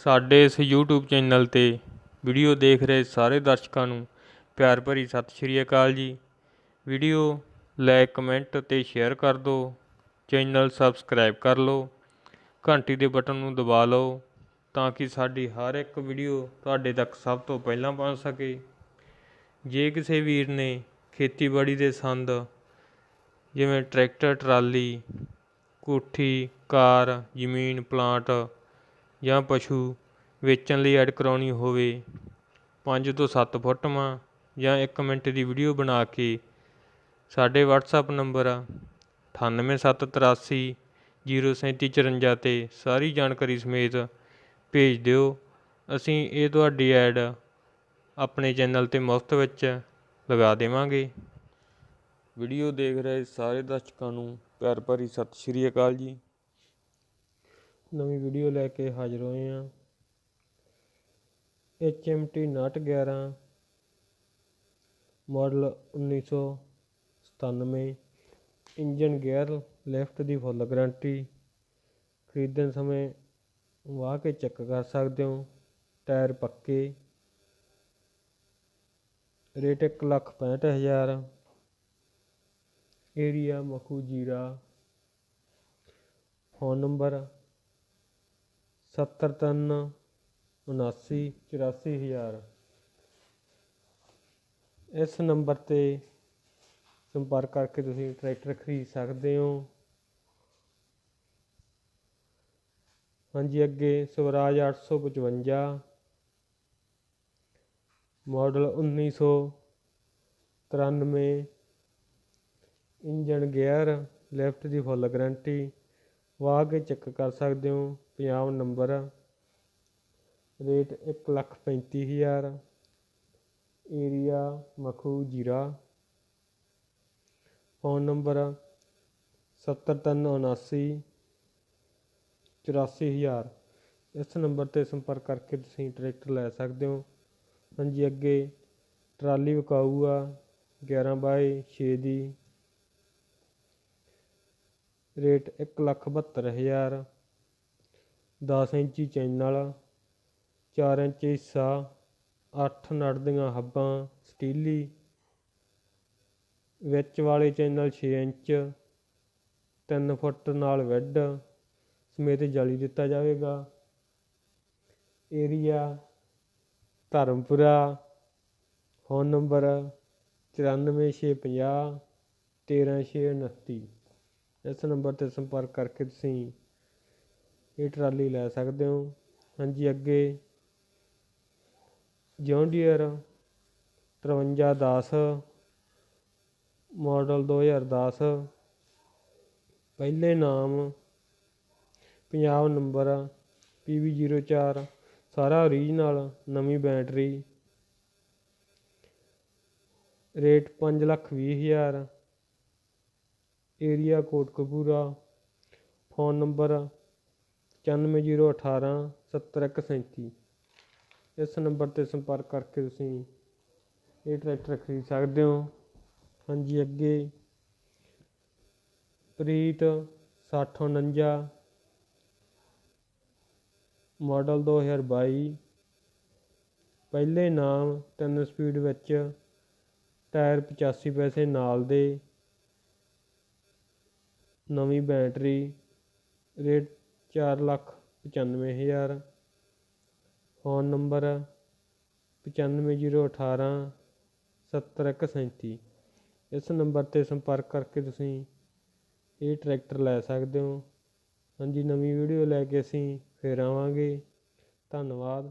ਸਾਡੇ ਇਸ YouTube channel 'ਤੇ ਵੀਡੀਓ ਦੇਖ ਰਹੇ ਸਾਰੇ ਦਰਸ਼ਕਾਂ ਨੂੰ ਪਿਆਰ ਭਰੀ ਸਤਿ ਸ਼੍ਰੀ ਅਕਾਲ ਜੀ। ਵੀਡੀਓ ਲਾਈਕ ਕਮੈਂਟ ਅਤੇ ਸ਼ੇਅਰ ਕਰ ਦਿਓ, ਚੈਨਲ ਸਬਸਕ੍ਰਾਈਬ ਕਰ ਲਓ, ਘੰਟੀ ਦੇ ਬਟਨ ਨੂੰ ਦਬਾ ਲਓ ਤਾਂ ਕਿ ਸਾਡੀ ਹਰ ਇੱਕ ਵੀਡੀਓ ਤੁਹਾਡੇ ਤੱਕ ਸਭ ਤੋਂ ਪਹਿਲਾਂ ਪਹੁੰਚ ਸਕੇ। ਜੇ ਕਿਸੇ ਵੀਰ ਨੇ ਖੇਤੀਬਾੜੀ ਦੇ ਸੰਦ ਜਿਵੇਂ ਟਰੈਕਟਰ, ਟਰਾਲੀ, ਕੋਠੀ, ਕਾਰ, ਜ਼ਮੀਨ, ਪਲਾਂਟ ਜਾਂ ਪਸ਼ੂ ਵੇਚਣ ਲਈ ਐਡ ਕਰਵਾਉਣੀ ਹੋਵੇ, ਪੰਜ ਤੋਂ ਸੱਤ ਫੋਟੋਆਂ ਜਾਂ ਇੱਕ ਮਿੰਟ ਦੀ ਵੀਡੀਓ ਬਣਾ ਕੇ, ਸਾਡੇ ਵਟਸਐਪ ਨੰਬਰ 98783 03754 ਤੇ ਸਾਰੀ ਜਾਣਕਾਰੀ ਸਮੇਤ ਭੇਜ ਦਿਓ। ਅਸੀਂ ਇਹ ਤੁਹਾਡੀ ਐਡ ਆਪਣੇ ਚੈਨਲ 'ਤੇ ਮੁਫਤ ਵਿੱਚ ਲਗਾ ਦੇਵਾਂਗੇ। ਵੀਡੀਓ ਦੇਖ ਰਹੇ ਸਾਰੇ ਦਰਸ਼ਕਾਂ ਨੂੰ ਪਿਆਰ ਭਰੀ ਸਤਿ ਸ਼੍ਰੀ ਅਕਾਲ ਜੀ। ਨਵੀਂ ਵੀਡੀਓ ਲੈ ਕੇ ਹਾਜ਼ਰ ਹੋਏ ਹਾਂ। ਐਚ ਐਮ ਟੀ ਨਾਟ 11 ਮਾਡਲ 1997 ਇੰਜਨ ਗੇਅਰ ਲੈਫਟ ਦੀ ਫੁੱਲ ਗਾਰੰਟੀ, ਖਰੀਦਣ ਸਮੇਂ ਵਾਹ ਕੇ ਚੈੱਕ ਕਰ ਸਕਦੇ ਹੋ, ਟਾਇਰ ਪੱਕੇ। ਰੇਟ ਇੱਕ ਲੱਖ ਪੈਂਹਠ ਹਜ਼ਾਰ। ਏਰੀਆ ਮਖੂ ਜੀਰਾ। ਫੋਨ ਨੰਬਰ ਸੱਤਰ ਤਿੰਨ ਉਨਾਸੀ ਚੁਰਾਸੀ ਹਜ਼ਾਰ। ਇਸ ਨੰਬਰ 'ਤੇ ਸੰਪਰਕ ਕਰਕੇ ਤੁਸੀਂ ਟਰੈਕਟਰ ਖਰੀਦ ਸਕਦੇ ਹੋ। ਹਾਂਜੀ, ਅੱਗੇ Swaraj 855 model 1993 engine gear, left ਦੀ ਫੁੱਲ ਗਾਰੰਟੀ। ਵਾਹ ਕੇ ਚੈੱਕ ਕਰ ਸਕਦੇ ਹੋ ਪੰਜਾਬ ਨੰਬਰ। ਰੇਟ ਇੱਕ ਲੱਖ ਪੈਂਤੀ ਹਜ਼ਾਰ। ਏਰੀਆ ਮਖੂ ਜੀਰਾ। ਫੋਨ ਨੰਬਰ ਸੱਤਰ ਤਿੰਨ ਉਨਾਸੀ ਚੁਰਾਸੀ ਹਜ਼ਾਰ। ਇਸ ਨੰਬਰ 'ਤੇ ਸੰਪਰਕ ਕਰਕੇ ਤੁਸੀਂ ਟਰੈਕਟਰ ਲੈ ਸਕਦੇ ਹੋ। ਹਾਂਜੀ, ਅੱਗੇ ਟਰਾਲੀ ਵਿਕਾਊ ਆ ਗਿਆਰਾਂ ਬਾਏ ਛੇ ਦੀ। ਰੇਟ ਇੱਕ ਲੱਖ ਬਹੱਤਰ ਹਜ਼ਾਰ, ਦਸ ਇੰਚੀ ਚੈਨਲ, ਚਾਰ ਇੰਚ ਹਿੱਸਾ, ਅੱਠ ਨੜ ਦੀਆਂ ਹੱਬਾਂ ਸਟੀਲੀ, ਵਿੱਚ ਵਾਲੇ ਚੈਨਲ 6 ਇੰਚ 3 ਫੁੱਟ ਨਾਲ ਵੈੱਡ, ਸਮੇਤ ਜਾਲੀ ਦਿੱਤਾ ਜਾਵੇਗਾ। ਏਰੀਆ, ਧਰਮਪੁਰਾ, ਫੋਨ ਨੰਬਰ 94650 13629 ਇਸ ਨੰਬਰ 'ਤੇ ਸੰਪਰਕ ਕਰਕੇ ਤੁਸੀਂ ਇਹ ਟਰਾਲੀ ਲੈ ਸਕਦੇ ਹੋ। ਹਾਂਜੀ, ਅੱਗੇ ਜੌਂਡੀਅਰ ਤਰਵੰਜਾ ਦਸ, ਮਾਡਲ 2010 ਪਹਿਲੇ ਨਾਮ Punjab number P V zero ਚਾਰ, ਸਾਰਾ ਓਰੀਜਨਲ ਨਵੀਂ ਬੈਟਰੀ ਰੇਟ ਪੰਜ ਲੱਖ ਵੀਹ ਹਜ਼ਾਰ। ਏਰੀਆ ਕੋਟਕਪੂਰਾ ਫੋਨ ਨੰਬਰ ਪਚਾਨਵੇਂ ਜ਼ੀਰੋ ਅਠਾਰਾਂ ਸੱਤਰ ਇੱਕ ਸੈਂਤੀ। ਇਸ ਨੰਬਰ 'ਤੇ ਸੰਪਰਕ ਕਰਕੇ ਤੁਸੀਂ ਇਹ ਟਰੈਕਟਰ ਖਰੀਦ ਸਕਦੇ ਹੋ। ਹਾਂਜੀ, ਅੱਗੇ। ਪ੍ਰੀਤ ਸੱਠ ਉਣੰਜਾ। ਮਾਡਲ 2022 ਪਹਿਲੇ ਨਾਮ ਤਿੰਨ ਸਪੀਡ ਵਿੱਚ, ਟਾਇਰ 85 ਪੈਸੇ ਨਾਲ ਦੇ। ਨਵੀਂ ਬੈਟਰੀ, ਰੇਟ ਚਾਰ ਲੱਖ ਪਚਾਨਵੇਂ ਹਜ਼ਾਰ। ਫੋਨ ਨੰਬਰ ਪਚਾਨਵੇਂ ਜ਼ੀਰੋ ਅਠਾਰਾਂ ਸੱਤਰ ਇੱਕ ਸੈਂਤੀ। ਇਸ ਨੰਬਰ 'ਤੇ ਸੰਪਰਕ ਕਰਕੇ ਤੁਸੀਂ ਇਹ ਟਰੈਕਟਰ ਲੈ ਸਕਦੇ ਹੋ। ਹਾਂਜੀ, ਨਵੀਂ ਵੀਡੀਓ ਲੈ ਕੇ ਅਸੀਂ ਫਿਰ ਆਵਾਂਗੇ। ਧੰਨਵਾਦ।